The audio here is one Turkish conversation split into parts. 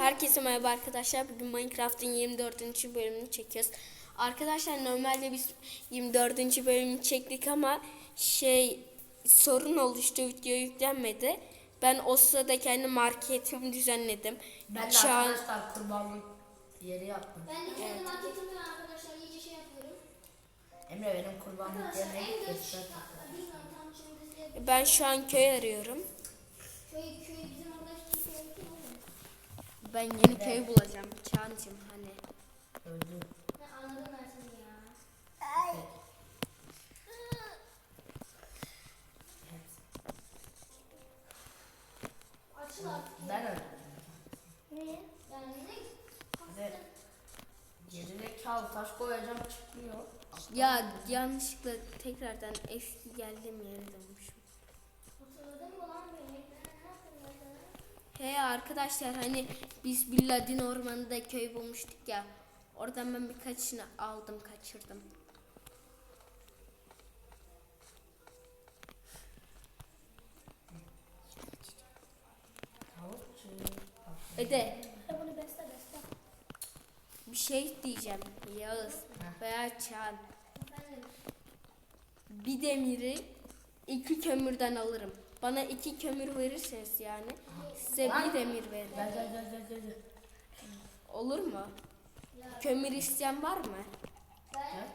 Herkese merhaba arkadaşlar. Bugün Minecraft'ın 24. bölümünü çekiyoruz. Arkadaşlar normalde biz 24. bölümünü çektik ama şey sorun oluştu video yüklenmedi. Ben o sırada kendi marketimi düzenledim. Ben de Şu an arkadaşlar kurbanlık yeri yaptım. Ben de kendi marketimden arkadaşlar iyice şey yapıyorum. Emre benim kurbanlık yerine göster. ben şu an köy arıyorum. köy köy bizim orada köy köy köy oldu. Ben yeni köy bulacağım. Çağancım hani. Öldü. Ne anladım ben seni ya. Açıl artık. Ben öldüm. Ne? Ve gerizekalı taş koyacağım çıkmıyor. Ya yanlışlıkla tekrardan eski geldiğim yere dönmüşüm. Hatırladın mı lan beni? Ben ne yaptım ben sana? He arkadaşlar hani biz Billadin ormanında köy bulmuştuk ya. Oradan ben birkaçını aldım kaçırdım. Ede bir şey diyeceğim Yağız veya Çağan. Bir demiri iki kömürden alırım. Bana iki kömür verirseniz yani size bir demir veririm. Gel gel gel gel gel. gel. Olur mu? Kömür isteyen var mı? Gel.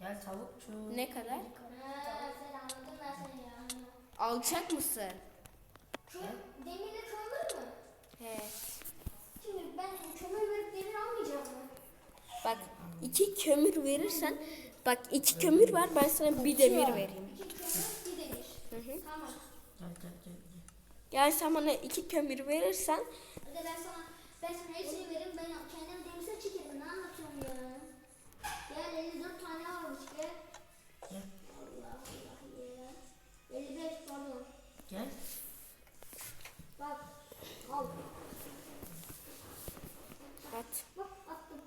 Gel tavukçu. Ne kadar? Alacak mısın? Demirle kömür mü? He. Şimdi ben kömür verip demir almayacağım mı? Bak iki kömür verirsen bak iki kömür var ben sana bir demir vereyim. İki kömür. Hı hı. Tamam. Gel gel gel. gel. Yani sen bana iki kömür verirsen Hadi ben sana, ben sana hepsini veririm. Ben kendim denize çekerim. Ne anlatıyorum ya? Gel 54 tane varmış gel. Gel. Allah Allah ya. 55 pardon. Gel. Bak. Al. at. Bak attım.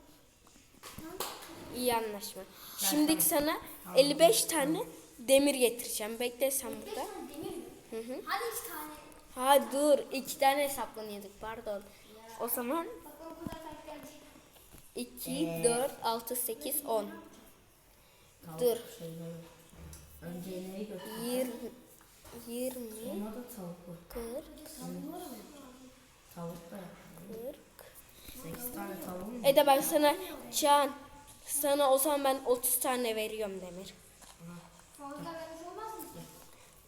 İyi anlaşma. Şimdi sana 55 tane demir getireceğim. Bekle sen 55 burada. tane demir mi? Hı hı. Hadi 2 tane. Ha dur iki tane hesaplanıyorduk pardon. O zaman Bak o kadar fark gelecek. 2, 4, 6, 8, 10. Tavuk Dur. şeyleri. Önce ineği götür. 20, 20, Sonra da tavuk koy. 40, Tavuk da yap. 40. 8 tane tavuğum mu? Ede ben sana Can sana o zaman ben 30 tane veriyorum demir. Fazla vermiş olmaz mı?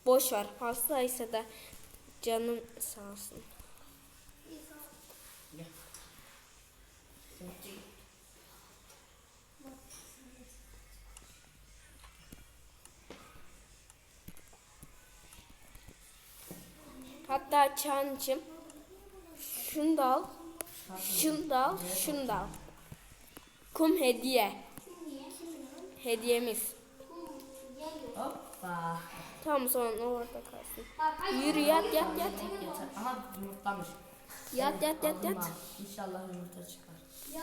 Boş ver fazlaysa da canın sağ olsun. Hatta Çancım şunu da al, şunu da al, şunu da al. Kum hediye. Hediyemiz. Hoppa. Tamam sonra orada kalsın. Yürü yat yat yat. Yeter. Aha yumurtlamış. Yat yat yat yat. İnşallah yumurta çıkar. Ya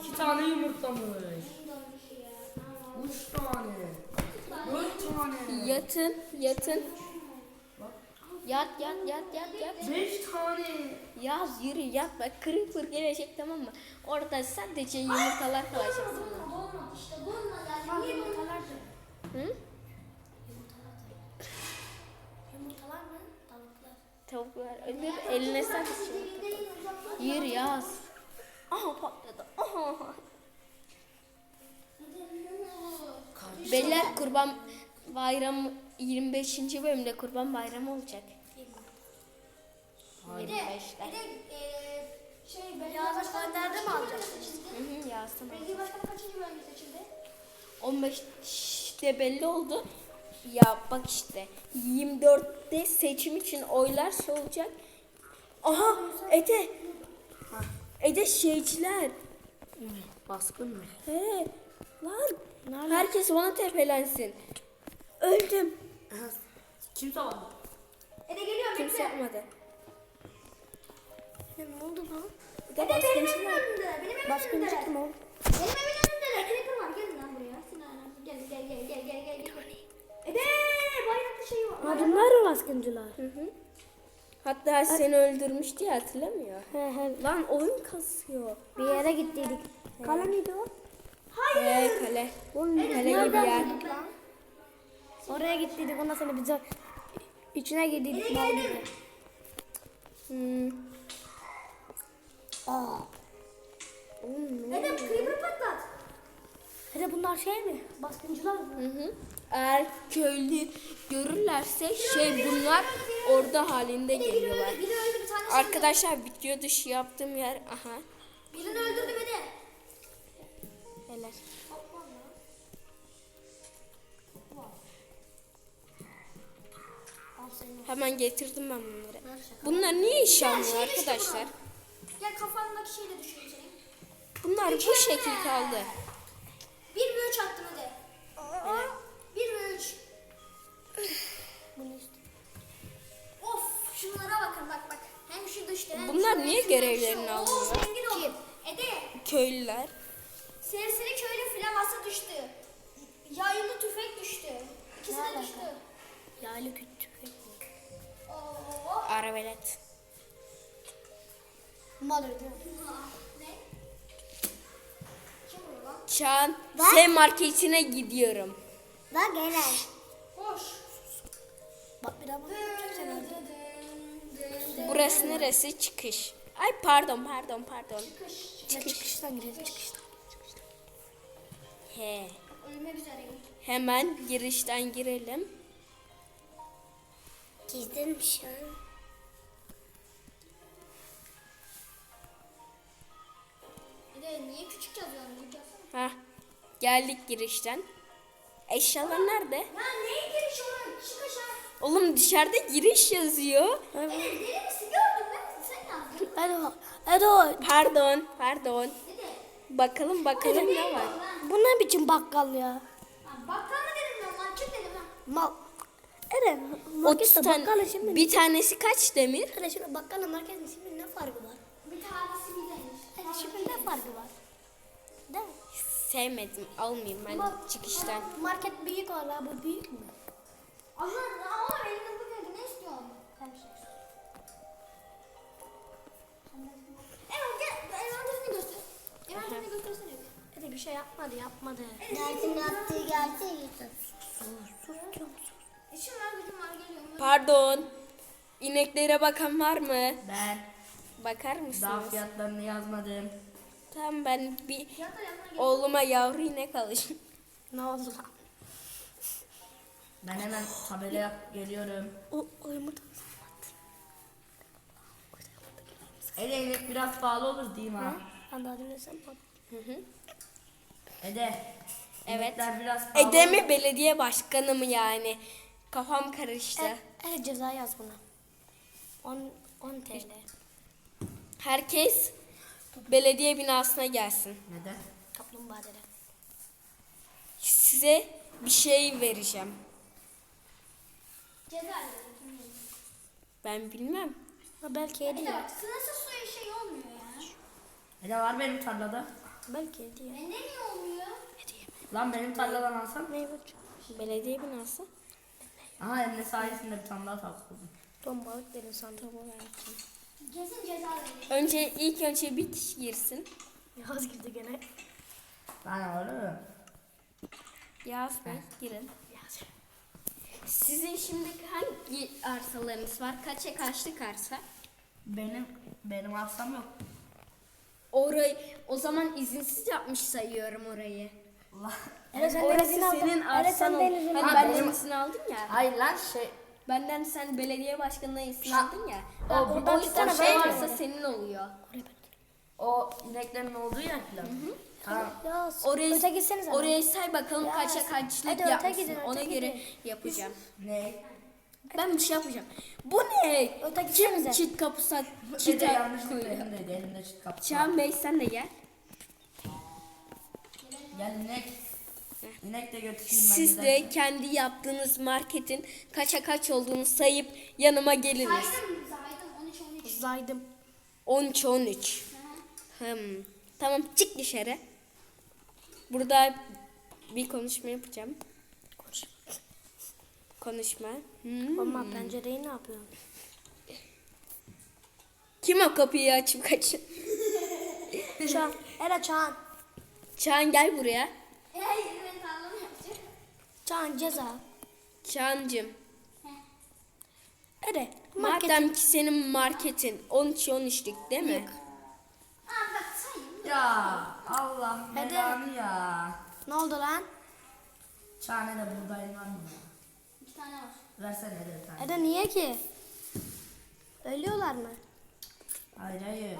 İki tane yumurtlamış. ya. Tamam. Üç tane. Dört tane. Yatın yatın. Yat yat yat yat yat. Beş tane. Yaz yürü yat bak creeper gelecek tamam mı? Orada sadece yumurtalar kalacak işte bununla geldi. Yumurtalar Hı? Tavuklar. Ölür eline uzakta. Yürü yaz. Aha patladı. Aha. Beyler kurban bayramı 25. bölümde kurban bayramı olacak. Bir de, 25'te. bir de eee şey belediye başkanlarda mı alacaksın? Hı hı yazdım. Belediye başkanı kaçıncı bölge seçildi? 15'te belli oldu. Ya bak işte 24'te seçim için oylar şey olacak. Aha Ede. Ede şeyciler. Baskın mı? He lan. Herkes bana tepelensin. Öldüm. Kimse var mı? Ede geliyor Kimse bekle. yapmadı. Ne oldu lan? Ede Ede benim önünde. Benim Baskıncı önünde. kim oğlum? Benim evimin önünde. Creeper var. Gelin lan buraya. Sinan. Gel gel gel gel gel gel. gel. Ede bayraklı şey var. Ha bunlar mı baskıncılar? Hı hı. Hatta seni öldürmüştü ya hatırlamıyor. He he. Lan oyun kasıyor. Bir yere gittiydik. Kale miydi o? Hayır. kale. Oğlum Kale gibi yer. Oraya gittiydik ondan sonra bize içine girdiydik mal gibi. Hmm. Aa. Edem creeper patlat. Hele bunlar şey mi? Baskıncılar mı? Hı hı. Eğer köylü görürlerse şey bunlar orada halinde geliyorlar. Biri bir. Arkadaşlar video dışı yaptığım yer aha. Birini öldürdü beni. Helal. Hemen getirdim ben bunları. Bunlar niye iş yapmıyor şey arkadaşlar? Gel kafandaki şeyle düşüreyim seni. Bunlar bu şekil kaldı. 1 ve 3 attım hadi. Niye görevlerini zengin. Ede Köylüler. serseri köylü flaması düştü. Yaylı tüfek düştü. İkisi de düştü. Yaylı küçük. Oo. Arabelet. Ne? Kim vurdu lan? Çağan S marketine gidiyorum. Bak gene. Hoş. Bak bir daha bak. Burası neresi? Çıkış. Ay pardon pardon pardon. Çıkış. Çıkıştan girelim çıkıştan. He. Ölmek üzereyim. Hemen girişten girelim. Gizlenmiş ya. Ede niye küçük yazıyorsun? Ha. Geldik girişten. Eşyalar nerede? Ya neyi giriş oraya? Çık aşağı. Oğlum dışarıda giriş yazıyor. Ede deli misin? Gördüm ben. Sen yazdın. Edo. Edo. Pardon, pardon. Bakalım bakalım ne var. Bu ne biçim bakkal ya? Bakkal mı dedim ben? Market dedim ben. Mal. Eren. 30 Markette bakkala şimdi. Bir tanesi kaç demir? Eren şimdi bakkala marketin şimdi ne farkı var? Bir tanesi bir demiş. Eren şimdi ne farkı var? Değil mi? Sevmedim. Almayayım ben çıkıştan. Market büyük valla bu büyük mü? Allah ama elimde bugün ne istiyorsun? Evet gel. Envanterini göster. Envanterini göstersene. Eren bir şey yapmadı yapmadı. Geldim yaptı geldi. Sus sus diyorum sus. İşim var gücüm var geliyorum. Pardon. İneklere bakan var mı? Ben Bakar daha mısınız? fiyatlarını yazmadım. Tamam ben bir oğluma yavru inek alayım. Ne oldu lan? Ben hemen tabela geliyorum. O, o yumurta. Ede inek biraz pahalı olur değil mi? ha? Ben daha dün sen bak. Ede. Evet. biraz pahalı. Ede mi belediye başkanı mı yani? Kafam karıştı. Evet, evet ceza yaz buna. 10 10 TL. Herkes belediye binasına gelsin. Neden? Kaplumbağa dede. Size bir şey vereceğim. Ben bilmem. Ha, belki hediye. Evet sınırsız suya şey olmuyor ya. Ede var benim tarlada. Belki hediye. Bende niye olmuyor? Lan benim tarladan alsam. Ne bak? Belediye binası. Aha Emre sayesinde bir tane daha tavuk buldum. Ton balık dedim sandım. Kesin ceza verin. Önce ilk önce bir kişi girsin. Yaz girdi gene. Lan oğlum. Yaz Bey girin. Yaz. Sizin şimdi hangi arsalarınız var? Kaça kaçlık arsa? Benim benim arsam yok. Orayı o zaman izinsiz yapmış sayıyorum orayı. Allah. Evet sen Orası denizini aldın. senin Evet arsan sen ol. denizini Hani Ha, benden izin aldın ya. Hayır lan şey. Benden sen belediye başkanına izin Ha. aldın ya. Ha, O, oradan o tutsana, yüzden şey ben varsa verdim. senin oluyor. O ineklerin olduğu yer falan. Tamam. Yaz. Oraya, Öte gitsenize. oraya say bakalım Ya, kaça kaçlık hadi öte yapmışsın. gidin, öte Ona göre gidin. yapacağım. Ne? Ben bir şey yapacağım. Bu ne? Öte Kim çit kapısı çit koyuyor? Elimde çıt kapı. Çağan Bey sen de gel. Gel inek. İnek de götüreyim ben Siz de kendi yaptığınız marketin kaça kaç olduğunu sayıp yanıma geliniz. Saydım saydım 13 13. Zaydım. 13 13. Hmm. Tamam çık dışarı. Burada bir konuşma yapacağım. Konuş. Konuşma. Hmm. Ama pencereyi ne yapıyorsun? Kim o kapıyı açıp kaçın? Çağan. Ere Çağan. Çağan gel buraya. Çağan ceza. Çağancım. Ere. Madem ki senin marketin 13-13'lük değil mi? Sayayım. Ya Allah Hadi. belanı ya. Ne oldu lan? Çağne de buradayım var mı? İki tane var. Versene de bir tane. Ere niye ki? Ölüyorlar mı? Hayır hayır.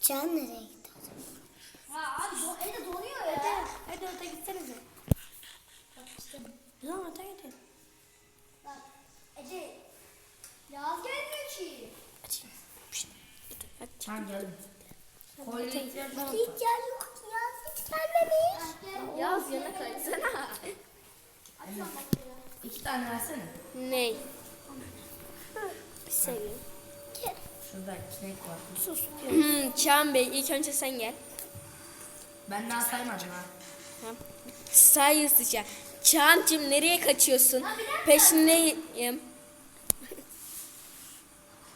Çağan nereye gitti? Ha abi do evde donuyor ya. Ede. Ede öte gitsenize. Bak işte. Lan öte gidin. Bak Ece. Yaz gelmiyor ki. Çağan gelin. Koyun ihtiyacı var. Hiç yer yok. Yaz hiç gelmemiş. Gel. Yaz yana ya. İki tane versene. Ney? Seveyim. Şurada çilek var. Sus. Hmm, Çağan Bey ilk önce sen gel. Ben daha saymadım ha. Tamam. Say hızlıca. Çağancım nereye kaçıyorsun? Peşindeyim.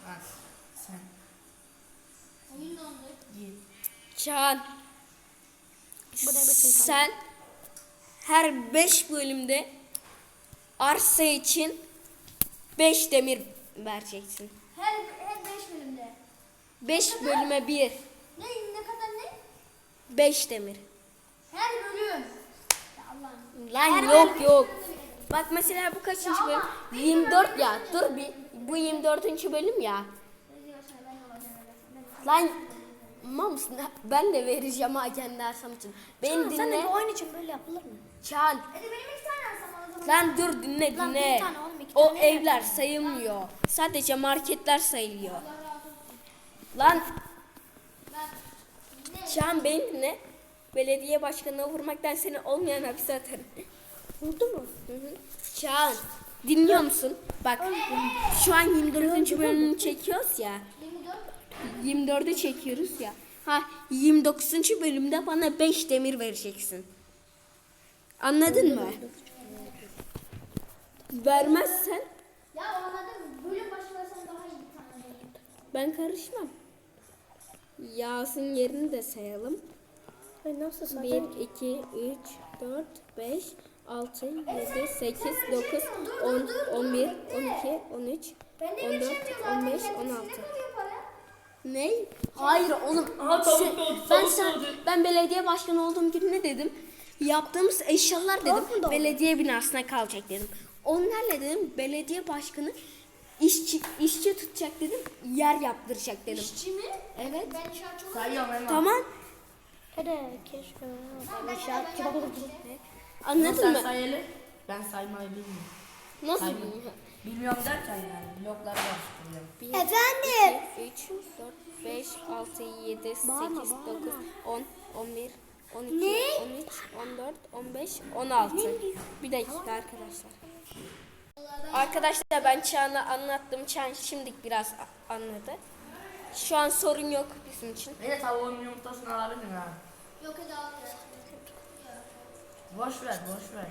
Bak sen Oyun dondu. git. Çağan. Sen her 5 bölümde arsa için 5 demir vereceksin. Her her beş bölümde. 5 bölüme 1. Ne ne kadar ne? 5 demir. Her bölüm. Allah'ım. Lan yok yok. Bak mesela bu kaçıncı bölüm? 24 ya. Dur bir. Bu 24. bölüm ya. Lan Mams ben de vereceğim ha kendi arsam için. Beni Çağan sen de dinle. bu oyun için böyle yapılır mı? Çağan. Hadi benim iki tane arsam o zaman. Lan dur dinle Lan dinle. bir tane oğlum, iki O tane evler sayılmıyor. Sadece marketler sayılıyor. Lan? Çağan beni dinle. Belediye başkanına vurmaktan seni olmayan hapse atarım. Vurdu mu? Hı hı. Çağan dinliyor musun? Bak şu an 24. bölümünü çekiyoruz ya. 24. 24'ü çekiyoruz ya. Ha 29. bölümde bana 5 demir vereceksin. Anladın mı? Vermezsen Ya anladım. Bölüm başlarsan daha iyi bir tane bölüm. ben karışmam. Yağsın yerini de sayalım. Ay nasıl 1, sadece? 2, 3, 4, 5, 6, 7, 8, 9, 10, 11, 12, 13, Ben de 14, geçemiyorum zaten. 15, Kendisi 16. ne? Hayır oğlum. Sen- ben sen, ben belediye başkanı olduğum gün ne dedim? Yaptığımız eşyalar dedim belediye binasına kalacak dedim. Onlarla dedim belediye başkanı işçi işçi tutacak dedim. Yer yaptıracak dedim. İşçi mi? Evet. Ben inşaatçı olayım. Sayıyorum Elma. Tamam. Ere keşke. Ben olurdum. Anladın Sen mı? hele. Ben saymayı bilmiyorum. Nasıl bilmiyorum? Bilmiyorum derken yani karıştırıyorum. 1, Efendim? 3, 4, 5, 6, 7, 8, Bağırma, 9, bağırma. 10, 11, 12, 13, 14, 15, 16. Bir dakika arkadaşlar. Arkadaşlar ben Çağan'a anlattım. Çağan şimdilik biraz anladı. Şu an sorun yok bizim için. Bir de tavuğun yumurtasını alabilir miyim ha? Yok hadi al. Boş ver boş ver.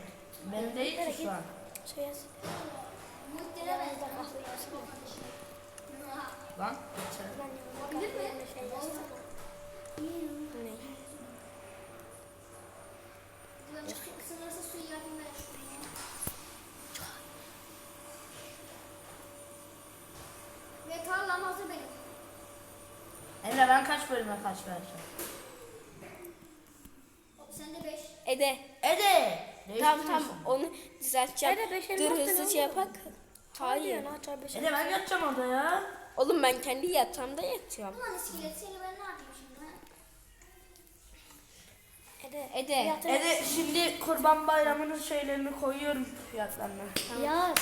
Benim değil ki şu an. Şey yaz. Muhtemelen ben de Lan. içeri. Bilir mi? Ve tarlam hazır benim. Emre ben kaç bölüme kaç vereceğim? Sen de 5. Ede. Ede. Tamam tamam onu düzelteceğim. Ede, beş Dur hızlıca yapak. Hayır. Ede ben yatacağım orada ya. Oğlum ben kendi yatağımda yatıyorum. Ulan iskelet seni ben ne yapayım şimdi? Ede. Ede. Yatır. Ede şimdi kurban bayramının şeylerini koyuyorum fiyatlarına. Yaz.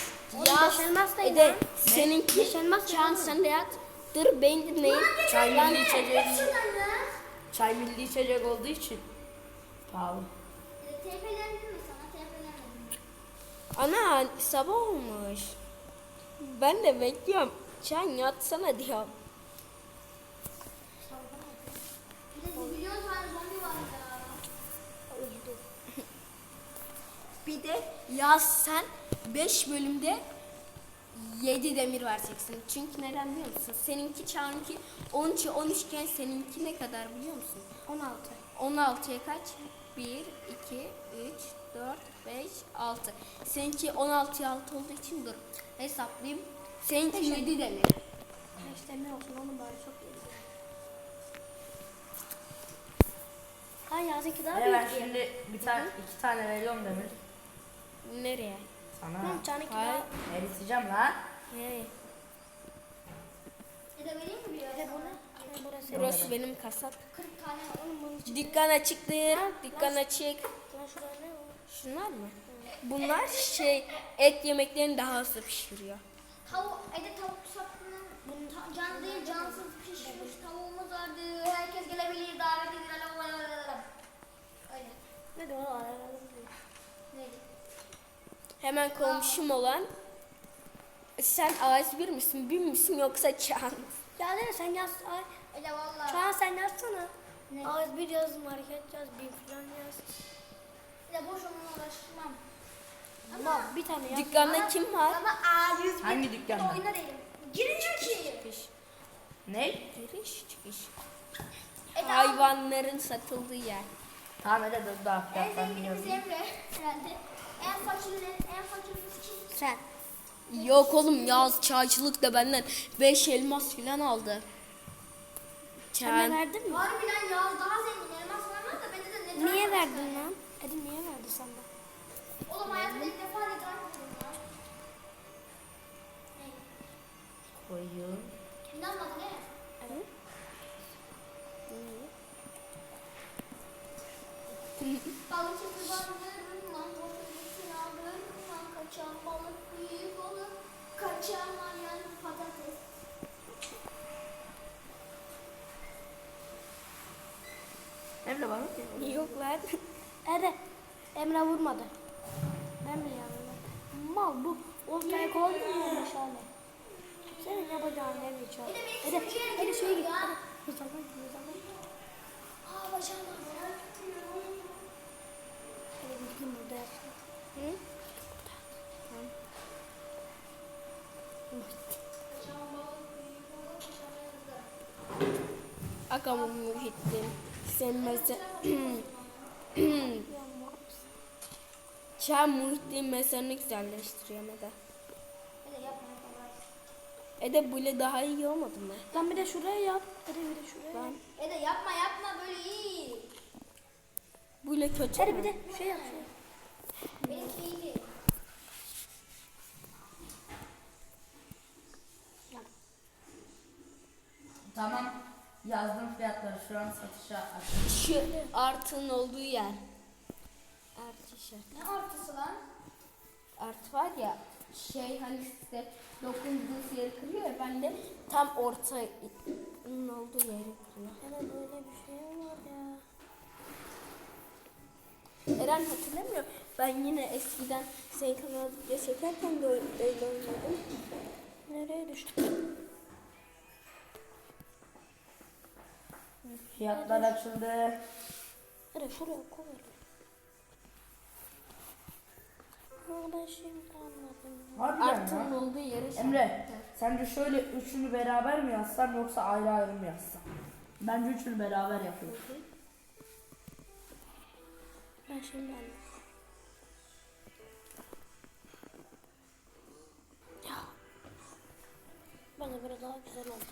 Ya Beş elmas da Ede seninki Beş elmas Çağan sen de yat. Dur beni dinleyin. Çay Ben milli içecek. Şuradan. Çay milli içecek olduğu için. Pahalı. E, TP'lendin mi sana? TP'lenmedim. Ana sabah olmuş. Ben de bekliyorum. Çağan yatsana diyorum. Bir de yaz sen 5 bölümde 7 demir vereceksin. Çünkü neden biliyor musun? Seninki çarpı 13 13 iken seninki ne kadar biliyor musun? 16. 16'ya kaç? 1, 2, 3, 4, 5, 6. Seninki 16'ya 6 olduğu için dur. Hesaplayayım. Seninki 7 demir. İşte ne olsun onun bari çok iyi. Ha Yasin'ki daha ben büyük. şimdi bir tane iki tane veriyorum demir. Nereye? Sana. Hı, Can'ınki Hayır. daha. Eriteceğim lan. Hey. Ya da vereyim mi bir He ara? bu ne? He burası. Burası benim kasap. 40 tane. Oğlum bunun için. Dükkan açıktır. Dükkan açık. Lan şurada ne var? Şunlar mı? Bunlar şey et yemeklerini daha hızlı pişiriyor. Tavuk, evde tavuk sattığının ta, can değil cansız pişmiş tavuğumuz vardı. Herkes gelebilir, davet edilir. Öyle. Ne diyor. Neydi? Hemen komşum olan sen ağaç bir misin, bir misin yoksa çan? Ya ne sen yaz. Ay, Öyle valla. şu an sen yazsana. Ne? Ağız bir yaz, market yaz, bir falan yaz. Öyle boş onunla uğraşmam. Ama bir tane yaz. Dükkanda kim var? Ama A101 Hangi dükkanda? oyunda değilim. Girmiyor ki. Çıkış. Ne? Giriş çıkış. E, tamam. Hayvanların satıldığı yer. Tamam hadi dur daha En zenginimiz. Emre herhalde. En fakirleri, en fakirimiz kim? Sen. Yok oğlum yaz çaycılık da benden 5 elmas falan aldı. Sen verdin mi? Harbiden ya daha zengin elmas var da bende de ne Niye verdin lan? Hadi niye verdin sen? Oğlum hayatımda ilk defa ne dram yapıyorum ya. Ne? Koyun. İnanmadın ne? Evet. Balık çiftli bandırırım lan, kaçan balık büyük olur, kaçamayan patates. Emre bana mı? Yok lan. Hadi. Emre vurmadı. Mal bu. Oltaya koymuyor mu şöyle? Senin ne bir çal. Hadi, hadi şuraya git. Hadi. Hızlanma, hızlanma. Aa bacağım ağrıyor. Hadi gideyim burada yapsın. Hı? Kaçan balık büyük olur, kaçamayan da. Akamı Muhittin. Sen mesela... Çan Muhittin mezarını güzelleştiriyor Meda. Hadi yapma yapma. Ede böyle daha iyi olmadı mı? Lan bir de şuraya yap. Hadi bir de şuraya yap. Ben Ede yapma yapma böyle iyi. böyle kötü Hadi mü? bir de şey yap. Şey. Benimki iyiydi. Tamam. Yazdım fiyatları şu an satışa açık. Şu artın olduğu yer. Artı işareti. Ne artısı lan? Artı var ya şey hani size dokunduğunuz yeri kırıyor ya ben de tam ortanın olduğu yeri kırıyor. Hadi böyle bir şey var ya. Eren hatırlamıyor. Ben yine eskiden senin kanalda çekerken de öyle öyle oynadım. Nereye düştük? Fiyatlar açıldı. Hadi şuraya koy. Ama ben şimdi anladım. Harbiden Artın ya. olduğu yeri şey Emre sence şöyle üçünü beraber mi yazsam yoksa ayrı ayrı mı yazsam? Bence üçünü beraber yapıyorum. Ben şimdi anladım. Ya. Bana göre daha güzel oldu.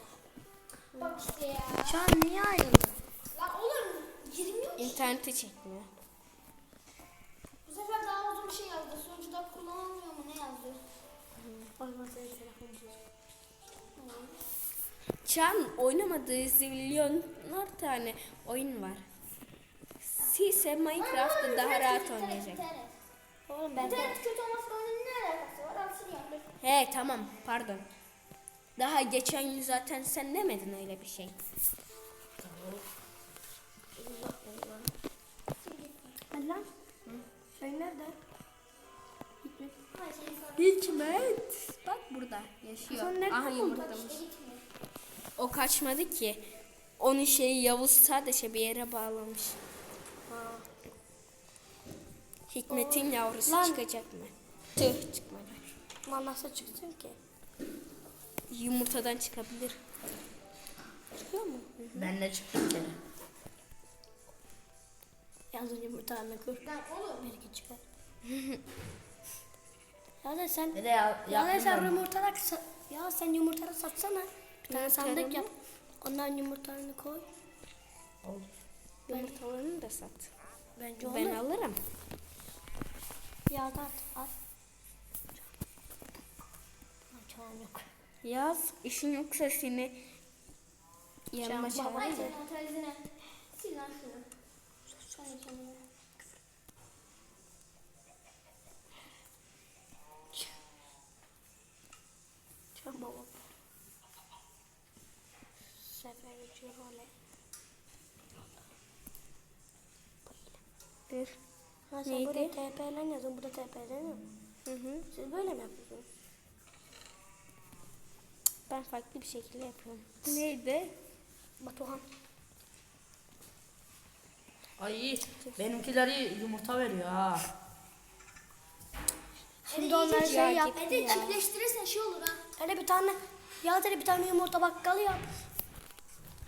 Bak işte ya. Şu an niye ayrıldı? Lan oğlum girmiyor ki. İnternete çekmiyor. Bu sefer daha uzun bir şey yazdı. Sonuçta kullanılmıyor mu ne yazdı? Bak ben senin telefonunu çözüm. Çan oynamadığı zilyonlar tane oyun var. Sizse Minecraft'ta daha rahat oynayacak. Oğlum ben İnternet kötü olmasıyla onun ne alakası var? Al şunu yap. He tamam pardon. Daha geçen gün zaten sen demedin öyle bir şey. Hadi lan. Şey nerede? Hikmet. Bak burada yaşıyor. Aha yumurtlamış. O kaçmadı ki. Onun şeyi Yavuz sadece bir yere bağlamış. Hikmet'in yavrusu Lan. çıkacak mı? Tüh çıkmadı. Lan nasıl çıksın ki? yumurtadan çıkabilir. Çıkıyor mu? Ben de çıktım kere. Yazın yumurtanı kur. Lan oğlum. Belki çıkar. ya da sen ya, ya da sen sa- ya sen yumurtaları satsana. Bir tane sandık Yumurtaları yap. Ondan yumurtalarını koy. Oldu. Yumurtalarını da sat. Bence olur. Ben alırım. Ya da at. at. Çağın yok. Yaz işin yoksa seni yanıma Can- çağır. Ay sen. Sil lan şunu. Ay Oley. Dur. Ha sen Neydi? buraya TP'len yazın. Burada TP'len mi? Hı hı. Siz böyle mi yapıyorsunuz? Ben farklı bir şekilde yapıyorum. Neydi? Batuhan. Ay benimkileri yumurta veriyor ha. Şimdi onlar şey ya, yap. Hadi çiftleştirirsen şey olur ha. Hele bir tane ya hele bir tane yumurta bakkalı yap.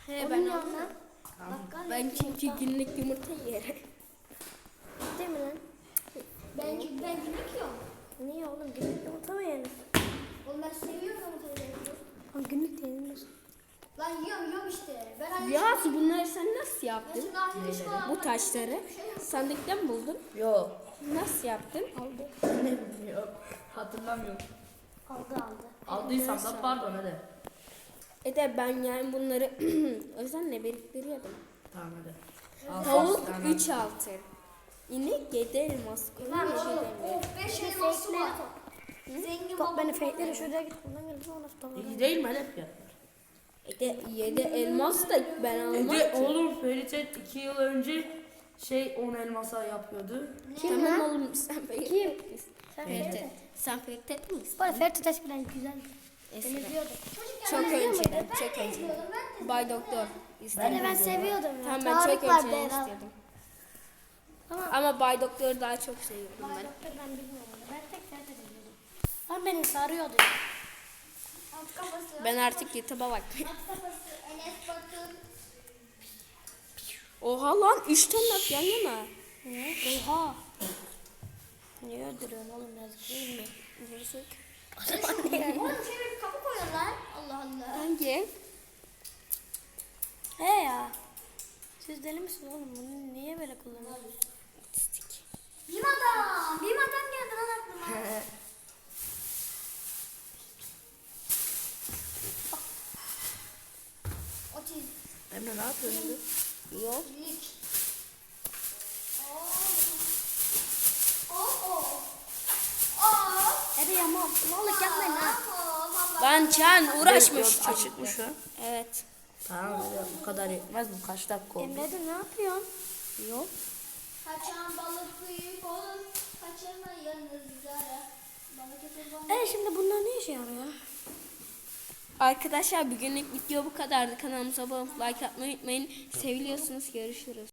He Onun ben yanına bakkal Ben yap çünkü yumurta. günlük yumurta yerim. Değil mi lan? Ben ben günlük yok. Niye oğlum günlük yumurta mı yenir? Oğlum ben seviyorum ama tabii. Oğlum günlük de yenilmez. Lan yiyorum yiyorum işte. Ben hani Yaz bunları sen nasıl yaptın? Şimdi afiyet olsun. Bu taşları sandıkta mı buldun? Yok. Nasıl yaptın? Aldı. Ne bilmiyorum. Hatırlamıyorum. Aldı aldı. Aldıysam da pardon hadi. E de ben yani bunları özenle biriktiriyordum. Tamam hadi. Tavuk al, tamam. 3 altın. İnek 7 elmas. Kuru Lan 5 oğlum demir. o beş elması var. Zengin Top beni fake'leri şuraya git. Bundan geldi ona tutamam. İyi değil mi hadi fiyatlar? E de 7 elmas da ben almam Ece ki. oğlum Ferit 2 yıl önce şey 10 elmasa yapıyordu. Tamam oğlum sen Ferit misin? Sen Evet. Ferit. Sen Ferit misin? Bu arada Ferit eskiden güzeldi. Eskiden. Çok önceden, çok önceden. Bay Doktor Ben de ben seviyordum ya. Tamam ben çok Tarık vardı önceden herhalde. istiyordum. Ama Ama Bay Doktor'u daha çok seviyordum Bay ben. Doktor ben bilmiyorum. Ben tek Ferit izliyordum. Lan beni sarıyordu. At kafası. Ben artık YouTube'a bak. At kafası. Enes Batur. Oha lan 3 tane at yan yana. Ne? Oha. Niye öldürüyorsun oğlum yazık değil mi? Yazık. Oğlum şöyle bir kapı koyuyorlar. Allah Allah. Hangi? He ya. Siz deli misiniz oğlum? Bunu niye böyle kullanıyorsunuz? Otistik. Bim adam. Bim adam geldi lan aklıma. Otizm. Emre ne yapıyorsun? Yok. Lik. Valla. Lan Can uğraşma şu. Evet. Tamam bu kadar yetmez bu kaç dakika oldu? Emre de ne yapıyorsun? Yok. Kaçan balık büyük olur. Kaçırmayınız zara. Balık eti balık. E şimdi bunlar ne işe yarıyor? Arkadaşlar bugünlük video bu kadardı. Kanalımıza abone olup like atmayı unutmayın. Seviliyorsunuz. Görüşürüz.